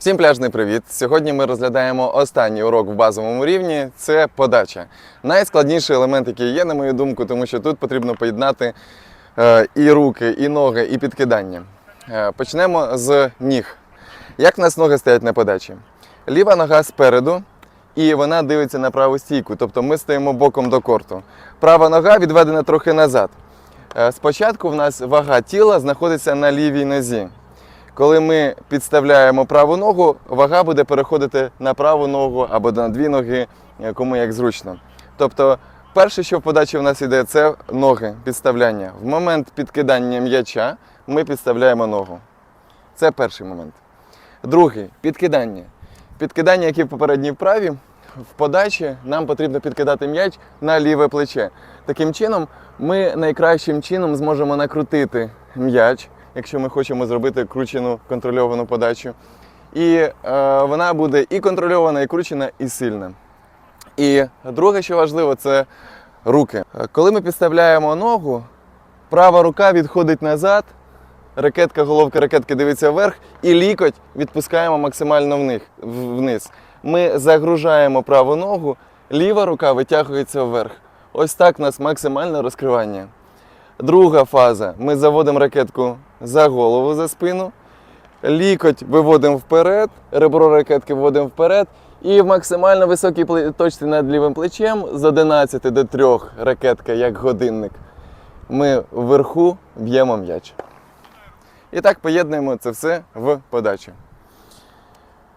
Всім пляжний привіт! Сьогодні ми розглядаємо останній урок в базовому рівні це подача. Найскладніший елемент, який є, на мою думку, тому що тут потрібно поєднати е, і руки, і ноги, і підкидання. Е, почнемо з ніг. Як в нас ноги стоять на подачі? Ліва нога спереду, і вона дивиться на праву стійку, тобто ми стоїмо боком до корту. Права нога відведена трохи назад. Е, Спочатку в нас вага тіла знаходиться на лівій нозі. Коли ми підставляємо праву ногу, вага буде переходити на праву ногу або на дві ноги, е, кому як зручно. Тобто, перше, що в подачі в нас йде, це ноги, підставляння. В момент підкидання м'яча ми підставляємо ногу. Це перший момент. Другий підкидання. Підкидання, як і в попередній вправі, в подачі нам потрібно підкидати м'яч на ліве плече. Таким чином, ми найкращим чином зможемо накрутити м'яч, якщо ми хочемо зробити кручену контрольовану подачу. І е, вона буде і контрольована, і кручена, і сильна. І друге, що важливо, це руки. Е, Коли ми підставляємо ногу, права рука відходить назад, ракетка, головка ракетки дивиться вверх, і лікоть відпускаємо максимально вниз. Ми загружаємо праву ногу, ліва рука витягується вверх. Ось так у нас максимальне розкривання. Друга фаза. Ми заводимо ракетку за голову, за спину. Лікоть виводимо вперед, ребро ракетки виводимо вперед. І в максимально високій точці над лівим плечем з 11 до 3 ракетка як годинник. Ми вверху б'ємо м'яч. І так поєднуємо це все в подачу.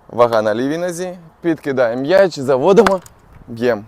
Вага на лівій нозі, підкидаємо м'яч, заводимо, б'ємо.